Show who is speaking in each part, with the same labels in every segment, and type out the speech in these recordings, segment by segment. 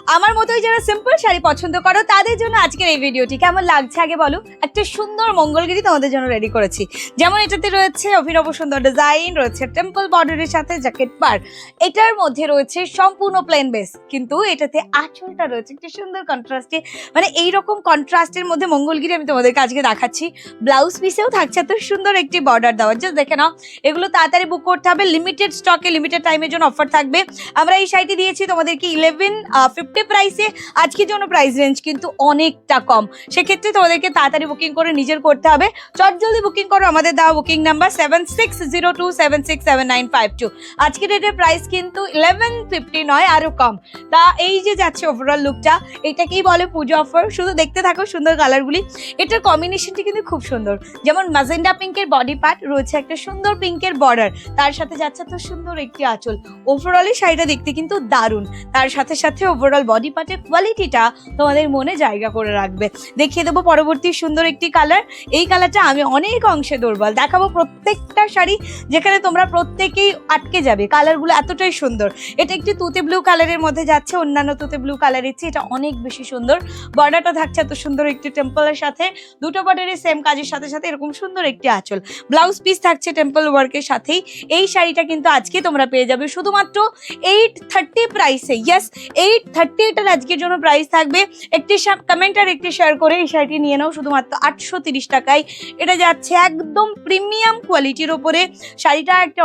Speaker 1: আমার মতোই যারা সিম্পল শাড়ি পছন্দ করো, তাদের জন্য আজকের এই ভিডিওটি কেমন লাগছে আগে বলো? একটা সুন্দর মঙ্গলগিরি তোমাদের জন্য রেডি করেছি। যেমন এটাতে রয়েছে অভিনব সুন্দর ডিজাইন রয়েছে টেম্পল বর্ডারের সাথে জ্যাকেট পার এটার মধ্যে রয়েছে সম্পূর্ণ প্লেন বেস কিন্তু এটাতে আঁচলটা রয়েছে একটা সুন্দর কন্ট্রাস্টে মানে এইরকম কন্ট্রাস্টের মধ্যে মঙ্গলগিরি আমি তোমাদেরকে আজকে দেখাচ্ছি। ব্লাউজ পিসেও থাকছে এত সুন্দর একটি বর্ডার দেওয়া জাস্ট দেখে নাও, এগুলো তাড়াতাড়ি বুক করতে হবে। লিমিটেড স্টকে লিমিটেড টাইমের জন্য অফার থাকবে। আমরা এই শাড়িটি দিয়েছি তোমাদেরকে ইলেভেন ফিফটি প্রাইসে আজকের জন্য প্রাইস রেঞ্জ কিন্তু অনেকটা কম। সেক্ষেত্রে তোমাদেরকে তাড়াতাড়ি বুকিং করে নিজের করতে হবে। চট জলদি বুকিং করো, আমাদের দেওয়া booking number seven six zero two seven six seven nine five two আজকের ডেটের প্রাইস কিন্তু ইলেভেন ফিফটি নয় আরও কম। তা এই যে যাচ্ছে ওভারঅল লুকটা এটাকেই বলে পুজো অফার শুধু দেখতে থাকো সুন্দর কালারগুলি এটার কম্বিনেশনটি কিন্তু খুব সুন্দর। যেমন মাজেন্ডা পিঙ্কের বডি পার্ট রয়েছে একটা সুন্দর পিঙ্কের বর্ডার তার সাথে যাচ্ছে তো সুন্দর একটি আঁচল। ওভারঅলই শাড়িটা দেখতে কিন্তু দারুণ। তার সাথে সাথে ওভারঅল বডি পার্টের কোয়ালিটিটা তোমাদের মনে জায়গা করে রাখবে। দেখিয়ে দেবো পরবর্তী সুন্দর একটি কালার এই কালারটা আমি অনেক অংশে দুর্বল। দেখাবো প্রত্যেকটা শাড়ি যেখানে তোমরা প্রত্যেকেই আটকে যাবে। কালারগুলো এতটাই সুন্দর। এটা একটি তুতে ব্লু কালারের মধ্যে যাচ্ছে, অন্যান্য তুতে ব্লু কালারের চেয়ে এটা অনেক বেশি সুন্দর। বর্ডারটা থাকছে এত সুন্দর একটি টেম্পলের সাথে। দুটো বর্ডারের সেম কাজের সাথে সাথে এরকম সুন্দর একটি আঁচল। ব্লাউজ পিস থাকছে টেম্পল ওয়ার্কের সাথেই। এই শাড়িটা কিন্তু আজকে তোমরা পেয়ে যাবে। শুধুমাত্র এইট থার্টি প্রাইসে ইয়াস এইট থার্টি এটার আজকের জন্য প্রাইস থাকবে। একটি কমেন্ট আর একটি শেয়ার করে এই শাড়িটি নিয়ে নাও, শুধুমাত্র আটশো তিরিশ টাকায়। এটা যাচ্ছে একদম প্রিমিয়াম কোয়ালিটির ওপরে। শাড়িটা একটা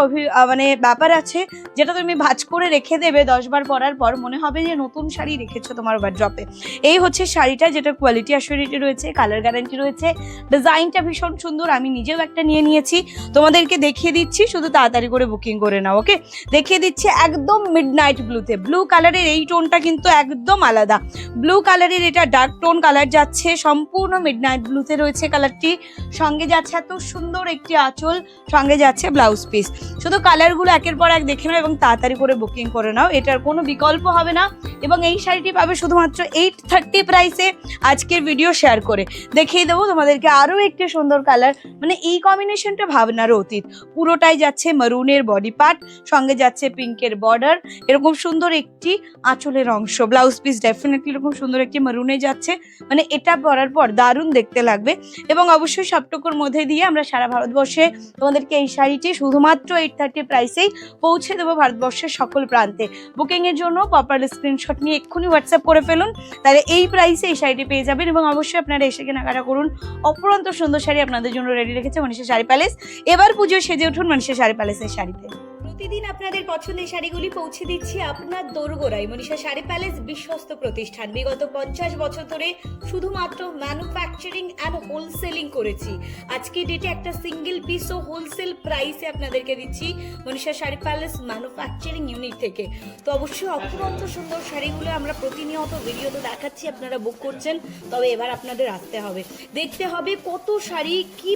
Speaker 1: মানে ব্যাপার আছে, যেটা তুমি ভাঁজ করে রেখে দেবে দশ বার পরার পর, মনে হবে যে নতুন শাড়ি রেখেছো তোমার ড্রপে এই হচ্ছে শাড়িটা, যেটা কোয়ালিটি অ্যাসিউরিটি রয়েছে কালার গ্যারান্টি রয়েছে। ডিজাইনটা ভীষণ সুন্দর, আমি নিজেও একটা নিয়ে নিয়েছি। তোমাদেরকে দেখিয়ে দিচ্ছি, শুধু তাড়াতাড়ি করে বুকিং করে নাও ওকে দেখিয়ে দিচ্ছি একদম মিড নাইট ব্লুতে ব্লু কালারের এই টোনটা কিন্তু একদম আলাদা। ব্লু কালারের এটা ডার্ক টোন কালার যাচ্ছে, সম্পূর্ণ মিড নাইট ব্লুতে রয়েছে কালারটি সঙ্গে যাচ্ছে এত সুন্দর একটি আঁচল, সঙ্গে যাচ্ছে ব্লাউজ পিস শুধু কালারগুলো একের পর এক দেখে নাও এবং তাড়াতাড়ি করে বুকিং করে নাও। এটার কোনো বিকল্প হবে না এবং এই শাড়িটি পাবে শুধুমাত্র এইট থার্টি প্রাইসে আজকের ভিডিও শেয়ার করে। দেখিয়ে দেবো তোমাদেরকে আরও একটি সুন্দর কালার মানে এই কম্বিনেশনটা ভাবনার অতীত। পুরোটাই যাচ্ছে মারুনের বডি পার্ট সঙ্গে যাচ্ছে পিঙ্কের বর্ডার এরকম সুন্দর একটি আঁচলের অংশ। ব্লাউজ পিস ডেফিনেটলি এরকম সুন্দর একটি মারুনে যাচ্ছে। মানে এটা পরার পর দারুণ দেখতে লাগবে। এবং অবশ্যই সবটুকুর মধ্যে দিয়ে আমরা সারা ভারতবর্ষে তোমাদেরকে এই শাড়িটি শুধুমাত্র এইট থার্টি প্রাইসেই পৌঁছে দেবো ভারতবর্ষের সকল প্রান্তে। বুকিংয়ের জন্য প্রপার স্ক্রিনশট নিয়ে এক্ষুনি হোয়াটসঅ্যাপ করে ফেলুন। তাহলে এই প্রাইসে এই শাড়িটি পেয়ে যাবেন এবং অবশ্যই আপনারা এসে কেনাকাটা করুন। অপরন্ত সুন্দর শাড়ি আপনাদের জন্য রেডি রেখেছে মনীষা শাড়ি প্যালেস এবার পুজো সেজে উঠুন মনীষা শাড়ি প্যালেসের শাড়িতে। প্রতিদিন আপনাদের পছন্দের শাড়িগুলি পৌঁছে দিচ্ছি আপনার দোরগোড়ায়। মনীষা শাড়ি প্যালেস বিশ্বস্ত প্রতিষ্ঠান। বিগত পঞ্চাশ বছর ধরে শুধুমাত্র ম্যানুফ্যাকচারিং অ্যান্ড হোলসেলিং করেছি। আজকে ডেটে একটা সিঙ্গেল পিস ও হোলসেল প্রাইসে আপনাদেরকে দিচ্ছি Manisha sari palace manufacturing unit থেকে। তো অবশ্যই অপরন্ত সুন্দর শাড়িগুলো আমরা প্রতিনিয়ত ভিডিওতে দেখাচ্ছি, আপনারা বুক করছেন, তবে এবার আপনাদের আসতে হবে। দেখতে হবে কত শাড়ি, কি